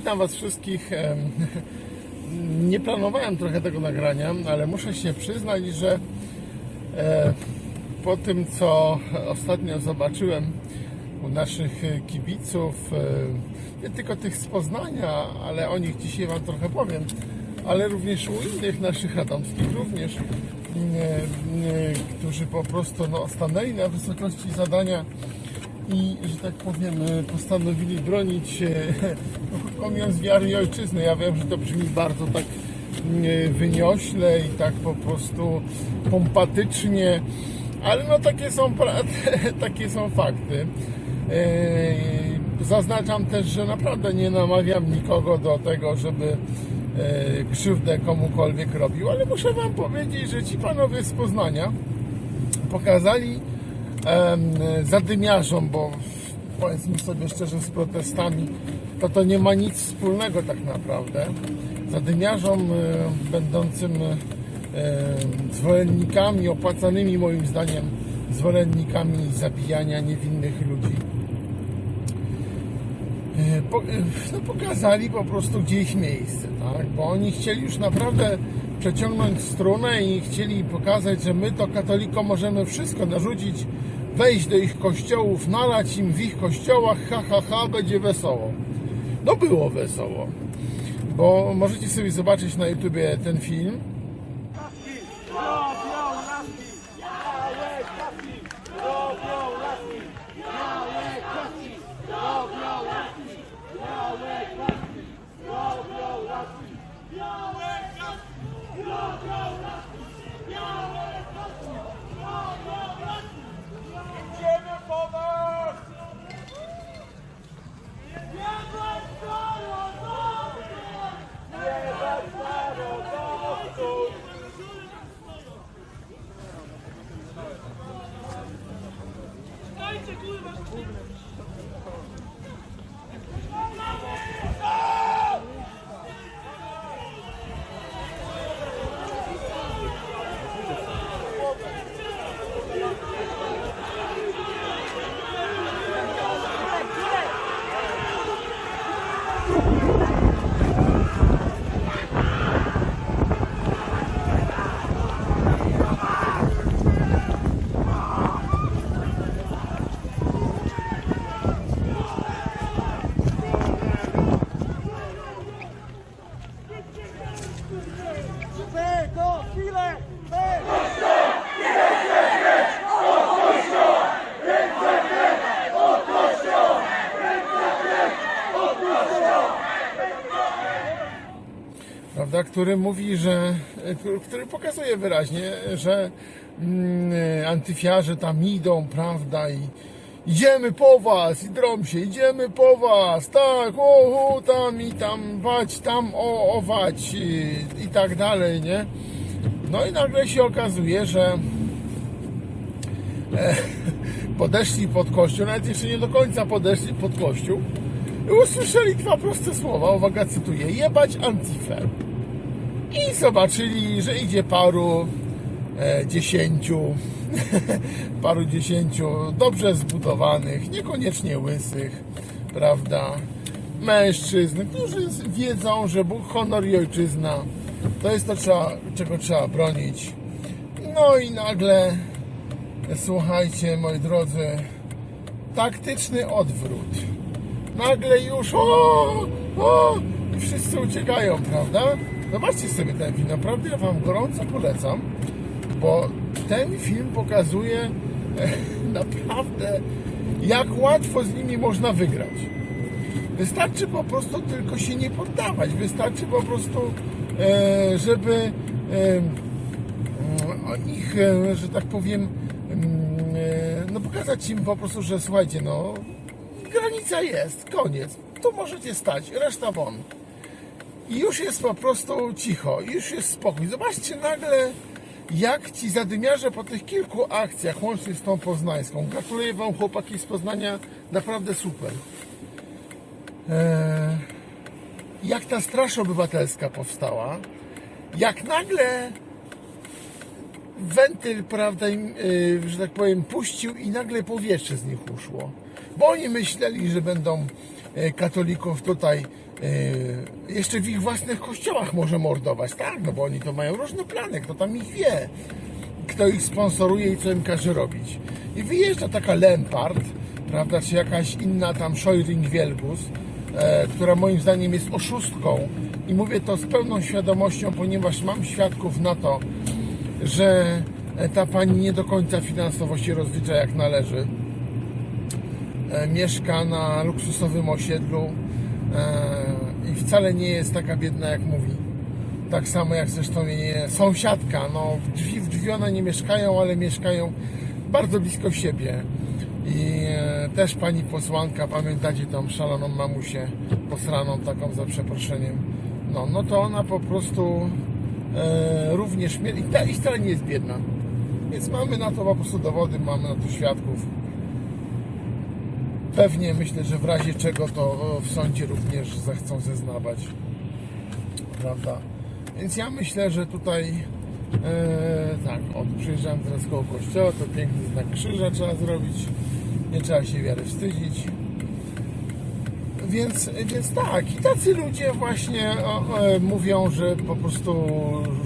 Witam Was wszystkich. Nie planowałem trochę tego nagrania, ale muszę się przyznać, że e, po tym, co ostatnio zobaczyłem u naszych kibiców, e, nie tylko tych z Poznania, ale o nich dzisiaj Wam trochę powiem, ale również u innych naszych radomskich również, e, którzy po prostu no, stanęli na wysokości zadania i, że tak powiem, e, postanowili bronić, pomijając wiary i ojczyzny. Ja wiem, że to brzmi bardzo tak e, wyniośle i tak po prostu pompatycznie, ale no takie są, takie są fakty. E, Zaznaczam też, że naprawdę nie namawiam nikogo do tego, żeby krzywdę komukolwiek robił, ale muszę Wam powiedzieć, że ci panowie z Poznania pokazali zadymiarzom, bo powiedzmy sobie szczerze, z protestami to to nie ma nic wspólnego tak naprawdę. Zadymiarzom będącym zwolennikami, opłacanymi moim zdaniem zwolennikami zabijania niewinnych ludzi. E, e, no, pokazali po prostu gdzie ich miejsce, tak? Bo oni chcieli już naprawdę przeciągnąć strunę i chcieli pokazać, że my to katolikom możemy wszystko narzucić, wejść do ich kościołów, nalać im w ich kościołach, ha, ha, ha, będzie wesoło. No było wesoło, bo możecie sobie zobaczyć na YouTubie ten film. Thank you. Który mówi, że, który pokazuje wyraźnie, że mm, antyfiarze tam idą, prawda, i idziemy po was, i drą się, idziemy po was, tak, o, o tam i tam, wać, tam, o, o wać, i, i tak dalej, nie? No i nagle się okazuje, że e, podeszli pod kościół, nawet jeszcze nie do końca podeszli pod kościół usłyszeli dwa proste słowa, uwaga, cytuję, jebać antifę. I zobaczyli, że idzie paru e, dziesięciu, paru dziesięciu dobrze zbudowanych, niekoniecznie łysych, prawda, mężczyzn, którzy wiedzą, że Bóg, honor i ojczyzna to jest to, trzeba, czego trzeba bronić. No i nagle, słuchajcie, moi drodzy, taktyczny odwrót. Nagle już o, o, i wszyscy uciekają, prawda? Zobaczcie sobie ten film, naprawdę ja Wam gorąco polecam, bo ten film pokazuje naprawdę, jak łatwo z nimi można wygrać. Wystarczy po prostu tylko się nie poddawać, wystarczy po prostu, e, żeby o nich, e, że tak powiem, e, no pokazać im po prostu, że słuchajcie, no granica jest, koniec, tu możecie stać, reszta won. I już jest po prostu cicho, już jest spokój. Zobaczcie nagle, jak ci zadymiarze po tych kilku akcjach, łącznie z tą poznańską, gratuluję Wam chłopaki z Poznania, naprawdę super. Eee, jak ta Straż Obywatelska powstała, jak nagle wentyl, prawda, im, y, że tak powiem, puścił i nagle powietrze z nich uszło. Bo oni myśleli, że będą katolików tutaj e, jeszcze w ich własnych kościołach może mordować, tak? No bo oni to mają różne plany, kto tam ich wie, kto ich sponsoruje i co im każe robić. I wyjeżdża taka Lempart, prawda, czy jakaś inna tam Szojring Wielgus, e, która moim zdaniem jest oszustką i mówię to z pełną świadomością, ponieważ mam świadków na to, że e, ta pani nie do końca finansowo się rozlicza jak należy. E, Mieszka na luksusowym osiedlu e, i wcale nie jest taka biedna jak mówi. Tak samo jak zresztą jej sąsiadka. No, w drzwi w drzwi one nie mieszkają, ale mieszkają bardzo blisko siebie. I e, też pani posłanka, pamiętacie tą szaloną mamusię posraną taką za przeproszeniem. No, no to ona po prostu e, również i, ta, i wcale nie jest biedna. Więc mamy na to po prostu dowody, mamy na to świadków. Pewnie myślę, że w razie czego to w sądzie również zechcą zeznawać. Prawda? Więc ja myślę, że tutaj e, tak, od przyjeżdżam teraz koło kościoła, to piękny znak krzyża trzeba zrobić. Nie trzeba się wiary wstydzić. Więc, więc tak, i tacy ludzie właśnie o, e, mówią, że po prostu,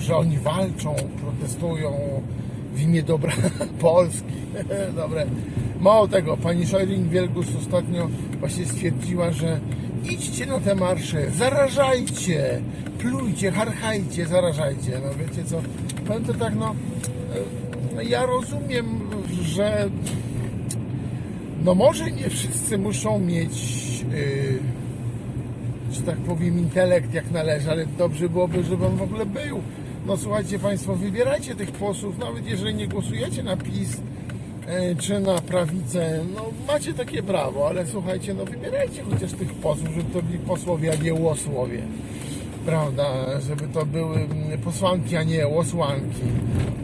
że oni walczą, protestują w imię dobra Polski. Dobre. Mało tego, pani Szojring Wielgus ostatnio właśnie stwierdziła, że idźcie na te marsze, zarażajcie, plujcie, harchajcie, zarażajcie. No wiecie co, powiem to tak, no, e, ja rozumiem, że no może nie wszyscy muszą mieć, yy, że tak powiem, intelekt jak należy, ale dobrze byłoby, żeby on w ogóle był. No słuchajcie Państwo, wybierajcie tych posłów, nawet jeżeli nie głosujecie na PiS czy na prawicę, no macie takie prawo, ale słuchajcie, no wybierajcie chociaż tych posłów, żeby to byli posłowie, a nie łosłowie. Prawda, żeby to były mm, posłanki, a nie łosłanki,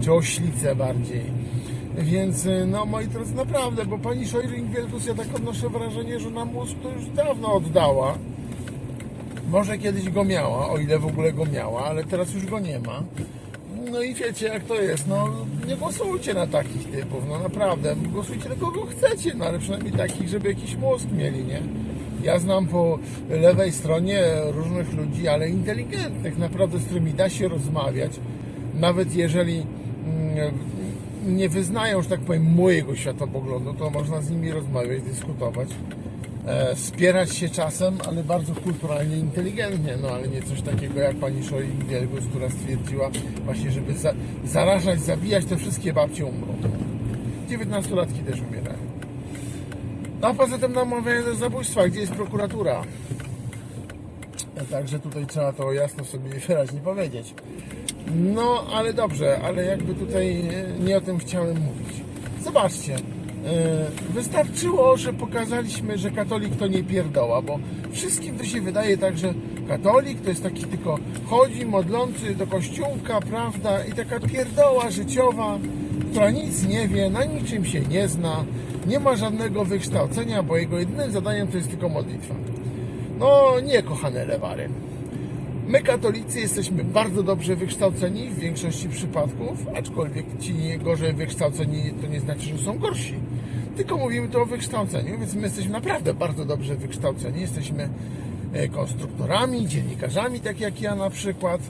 czy oślice bardziej. Więc y, no moi drodzy, naprawdę, bo pani Szojring Wielkus, ja tak odnoszę wrażenie, że na mózg to już dawno oddała. Może kiedyś go miała, o ile w ogóle go miała, ale teraz już go nie ma. No i wiecie jak to jest, no nie głosujcie na takich typów, no naprawdę, głosujcie na kogo chcecie, no ale przynajmniej takich, żeby jakiś mózg mieli, nie? Ja znam po lewej stronie różnych ludzi, ale inteligentnych, naprawdę, z którymi da się rozmawiać, nawet jeżeli mm, nie wyznają, że tak powiem, mojego światopoglądu, to można z nimi rozmawiać, dyskutować, spierać się czasem, ale bardzo kulturalnie, inteligentnie, no ale nie coś takiego jak pani Szojin Wielgus, która stwierdziła właśnie, żeby za, zarażać, zabijać, te wszystkie babcie umrą. 19-latki też umierają. No a poza tym namawiają do zabójstwa, gdzie jest prokuratura? E, Także tutaj trzeba to jasno sobie wyraźnie powiedzieć. No, ale dobrze, ale jakby tutaj e, nie o tym chciałem mówić. Zobaczcie, e, wystarczyło, że pokazaliśmy, że katolik to nie pierdoła, bo wszystkim to się wydaje tak, że katolik to jest taki tylko chodzi modlący do kościółka, prawda, i taka pierdoła życiowa, która nic nie wie, na niczym się nie zna, nie ma żadnego wykształcenia, bo jego jedynym zadaniem to jest tylko modlitwa. No nie, kochane lewary. My katolicy jesteśmy bardzo dobrze wykształceni w większości przypadków, aczkolwiek ci gorzej wykształceni to nie znaczy, że są gorsi. Tylko mówimy tu o wykształceniu, więc my jesteśmy naprawdę bardzo dobrze wykształceni. Jesteśmy e, konstruktorami, dziennikarzami, tak jak ja na przykład,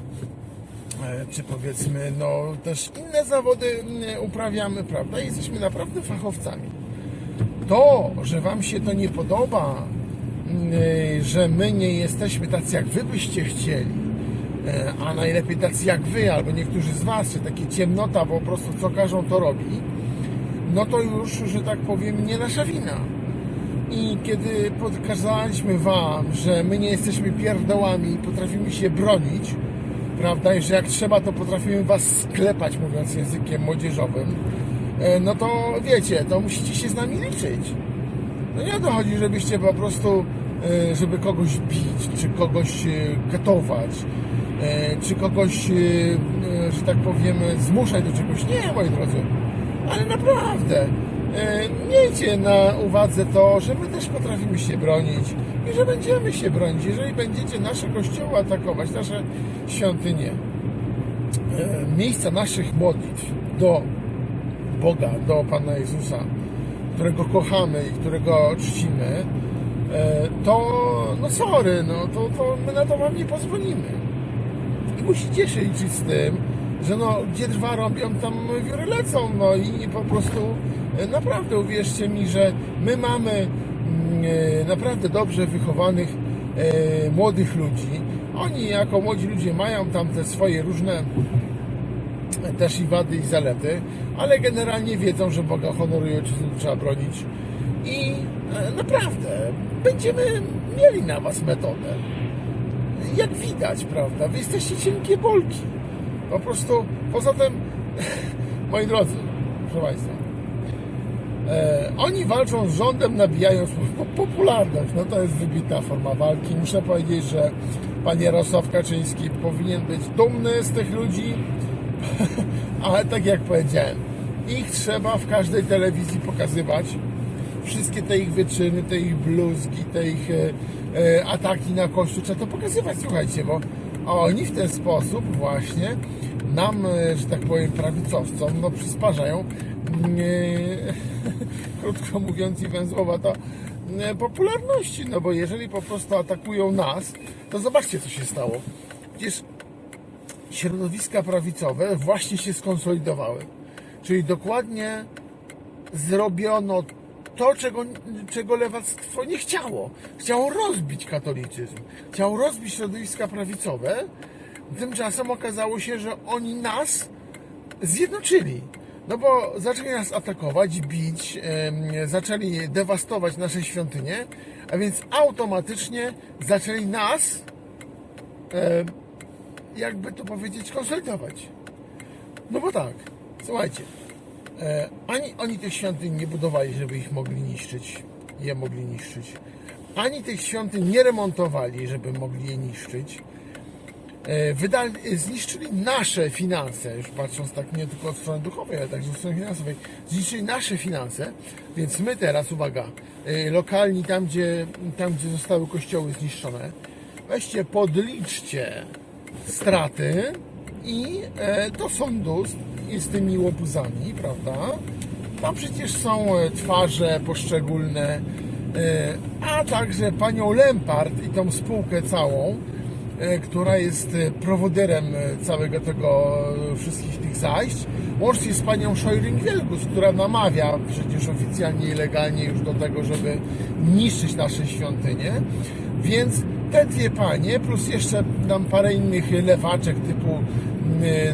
E, czy powiedzmy, no też inne zawody uprawiamy, prawda? Jesteśmy naprawdę fachowcami. To, że Wam się to nie podoba, yy, że my nie jesteśmy tacy, jak Wy byście chcieli, a najlepiej tacy jak Wy, albo niektórzy z Was, czy takie ciemnota, bo po prostu co każą, to robi, no to już, że tak powiem, nie nasza wina. I kiedy pokazaliśmy Wam, że my nie jesteśmy pierdołami i potrafimy się bronić, prawda, i że jak trzeba, to potrafimy Was sklepać, mówiąc językiem młodzieżowym, e, no to wiecie, to musicie się z nami liczyć. No nie o to chodzi, żebyście po prostu, e, żeby kogoś bić, czy kogoś e, katować, czy kogoś, że tak powiem, zmuszać do czegoś. Nie, moi drodzy. Ale naprawdę, e, miejcie na uwadze to, że my też potrafimy się bronić i że będziemy się bronić. Jeżeli będziecie nasze kościoły atakować, nasze świątynie, e, miejsca naszych modlitw do Boga, do Pana Jezusa, którego kochamy i którego czcimy, e, to no sorry, no to, to my na to wam nie pozwolimy. I musicie się liczyć z tym, że no gdzie drwa robią, tam wióry lecą, no i po prostu e, naprawdę uwierzcie mi, że my mamy mm, e, naprawdę dobrze wychowanych e, młodych ludzi. Oni jako młodzi ludzie mają tam te swoje różne też i wady i zalety, ale generalnie wiedzą, że Boga honoru i ojczyzny trzeba bronić i naprawdę będziemy mieli na Was metodę. Jak widać, prawda? Wy jesteście cienkie bolki. Po prostu, poza tym, moi drodzy, proszę Państwa, e, oni walczą z rządem, nabijając po- popularność. No to jest wybitna forma walki. Muszę powiedzieć, że pan Jarosław Kaczyński powinien być dumny z tych ludzi, ale tak jak powiedziałem, ich trzeba w każdej telewizji pokazywać. Wszystkie te ich wyczyny, te ich bluzgi, te ich e, e, ataki na kościół, trzeba to pokazywać, słuchajcie, bo oni w ten sposób właśnie nam, e, że tak powiem, prawicowcom, no przysparzają, mm, e, krótko mówiąc i węzłowa, e, popularności, no bo jeżeli po prostu atakują nas, to zobaczcie, co się stało. Przecież środowiska prawicowe właśnie się skonsolidowały. Czyli dokładnie zrobiono to, czego, czego lewactwo nie chciało. Chciało rozbić katolicyzm. Chciało rozbić środowiska prawicowe. Tymczasem okazało się, że oni nas zjednoczyli. No bo zaczęli nas atakować, bić, zaczęli dewastować nasze świątynie, a więc automatycznie zaczęli nas jakby to powiedzieć, konsolidować. No bo tak, słuchajcie, ani oni tych świątyń nie budowali, żeby ich mogli niszczyć, je mogli niszczyć, ani tych świątyń nie remontowali, żeby mogli je niszczyć. E, wydali, zniszczyli nasze finanse, już patrząc tak nie tylko od strony duchowej, ale także od strony finansowej, zniszczyli nasze finanse, więc my teraz, uwaga, e, lokalni tam gdzie, tam, gdzie zostały kościoły zniszczone, weźcie, podliczcie straty i e, do sądu z, tymi łobuzami, prawda? Tam przecież są e, twarze poszczególne, e, a także panią Lempart i tą spółkę całą, e, która jest prowodyrem e, całego tego, wszystkich tych zajść, łącznie z panią Szojring-Wielgus, która namawia przecież oficjalnie i legalnie już do tego, żeby niszczyć nasze świątynie. Więc te dwie panie, plus jeszcze tam parę innych lewaczek typu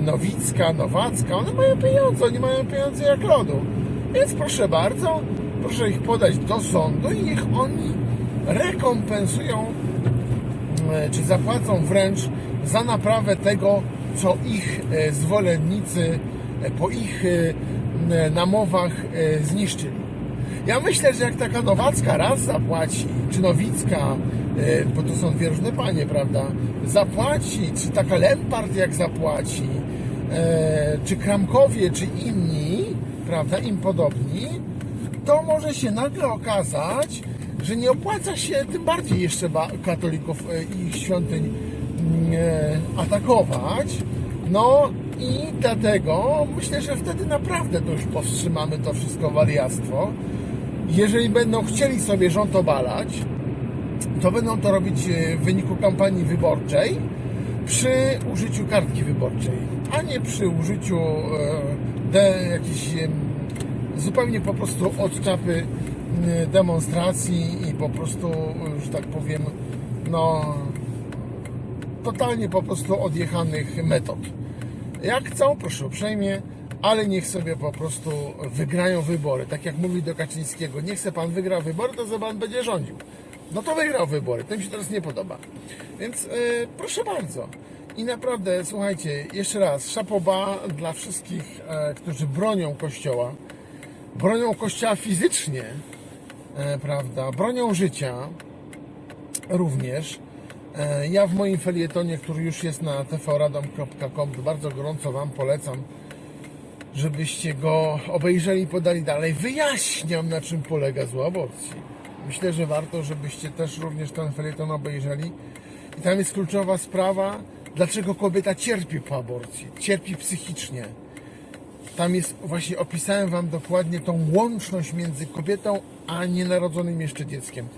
Nowicka, Nowacka, one mają pieniądze, oni mają pieniądze jak lodu. Więc proszę bardzo, proszę ich podać do sądu i niech oni rekompensują e, czy zapłacą wręcz za naprawę tego, co ich e, zwolennicy po ich namowach zniszczyli. Ja myślę, że jak taka Nowacka raz zapłaci, czy Nowicka, bo to są dwie różne panie, prawda, zapłaci, czy taka Lempart jak zapłaci, e, czy Kramkowie, czy inni, prawda, im podobni, to może się nagle okazać, że nie opłaca się tym bardziej jeszcze katolików e, i ich świątyń mm, e, atakować. No i dlatego myślę, że wtedy naprawdę to już powstrzymamy to wszystko wariactwo. Jeżeli będą chcieli sobie rząd obalać, to będą to robić e, w wyniku kampanii wyborczej przy użyciu kartki wyborczej, a nie przy użyciu e, de, jakichś em, zupełnie po prostu od czapy m, demonstracji i po prostu, e, że tak powiem, no totalnie po prostu odjechanych metod. Jak chcą, proszę uprzejmie, ale niech sobie po prostu wygrają wybory. Tak jak mówi do Kaczyńskiego, nie chce pan wygrał wybory, to za pan będzie rządził. No to wygrał wybory, to mi się teraz nie podoba. Więc e, proszę bardzo. I naprawdę, słuchajcie, jeszcze raz, szapoba dla wszystkich, e, którzy bronią Kościoła, bronią Kościoła fizycznie, e, prawda, bronią życia, również. E, Ja w moim felietonie, który już jest na tvradom.com, bardzo gorąco Wam polecam, żebyście go obejrzeli i podali dalej. Wyjaśniam, na czym polega zła aborcji. Myślę, że warto, żebyście też również ten felieton obejrzeli. I tam jest kluczowa sprawa, dlaczego kobieta cierpi po aborcji. Cierpi psychicznie. Tam jest, właśnie opisałem Wam dokładnie tą łączność między kobietą a nienarodzonym jeszcze dzieckiem.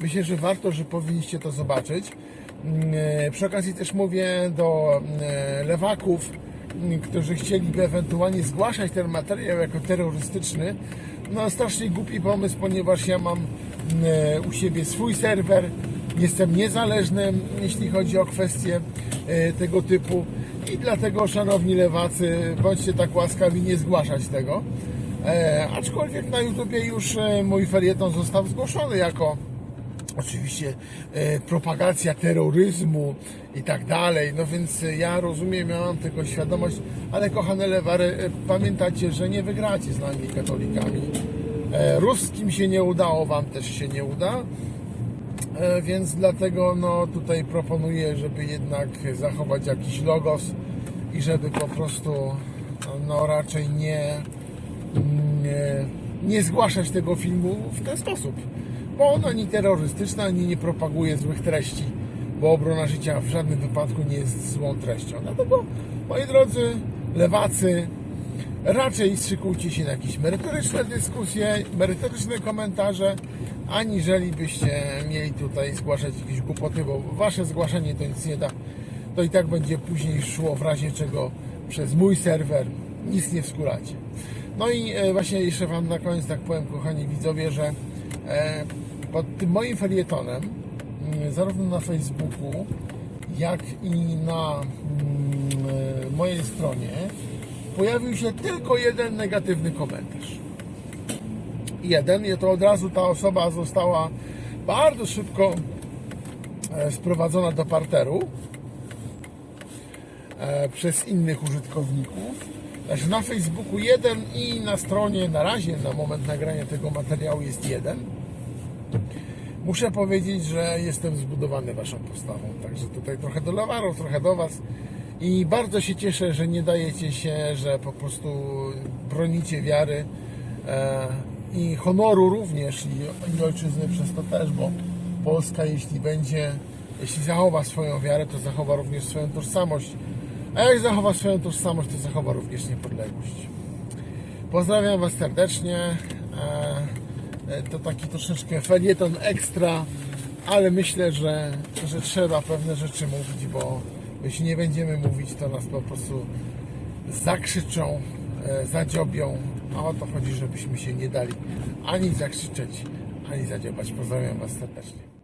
Myślę, że warto, że powinniście to zobaczyć. Mm, e, Przy okazji też mówię do e, lewaków, m, którzy chcieliby ewentualnie zgłaszać ten materiał jako terrorystyczny. No strasznie głupi pomysł, ponieważ ja mam u siebie swój serwer, jestem niezależny, jeśli chodzi o kwestie e, tego typu i dlatego, szanowni lewacy, bądźcie tak łaskawi nie zgłaszać tego. E, aczkolwiek na YouTubie już e, mój felieton został zgłoszony jako oczywiście e, propagacja terroryzmu i tak dalej. No więc e, ja rozumiem, mam tego świadomość, ale kochane lewary, e, pamiętajcie, że nie wygracie z nami katolikami. E, ruskim się nie udało, wam też się nie uda. E, Więc dlatego no, tutaj proponuję, żeby jednak zachować jakiś logos i żeby po prostu no, raczej nie, nie, nie zgłaszać tego filmu w ten sposób. Bo on ani terrorystyczny, ani nie propaguje złych treści, bo obrona życia w żadnym wypadku nie jest złą treścią. Dlatego, moi drodzy lewacy, raczej szykujcie się na jakieś merytoryczne dyskusje, merytoryczne komentarze, aniżeli byście mieli tutaj zgłaszać jakieś głupoty, bo wasze zgłaszanie to nic nie da. To i tak będzie później szło w razie czego przez mój serwer, nic nie wskuracie. No i e, właśnie jeszcze Wam na koniec tak powiem, kochani widzowie, że e, pod tym moim felietonem, mm, zarówno na Facebooku, jak i na mm, e, mojej stronie, pojawił się tylko jeden negatywny komentarz. Jeden, i to od razu ta osoba została bardzo szybko e, sprowadzona do parteru e, przez innych użytkowników. Znaczy na Facebooku jeden i na stronie na razie na moment nagrania tego materiału jest jeden. Muszę powiedzieć, że jestem zbudowany waszą postawą, także tutaj trochę do lewarów, trochę do was i bardzo się cieszę, że nie dajecie się, że po prostu bronicie wiary e, i honoru również i, ojczyzny przez to też, bo Polska jeśli będzie, jeśli zachowa swoją wiarę, to zachowa również swoją tożsamość, a jak zachowa swoją tożsamość, to zachowa również niepodległość. Pozdrawiam Was serdecznie. E, e, To taki troszeczkę felieton ekstra, ale myślę, że, że trzeba pewne rzeczy mówić, bo jeśli nie będziemy mówić, to nas po prostu zakrzyczą, e, zadziobią. A o to chodzi, żebyśmy się nie dali ani zakrzyczeć, ani zadziobać. Pozdrawiam Was serdecznie.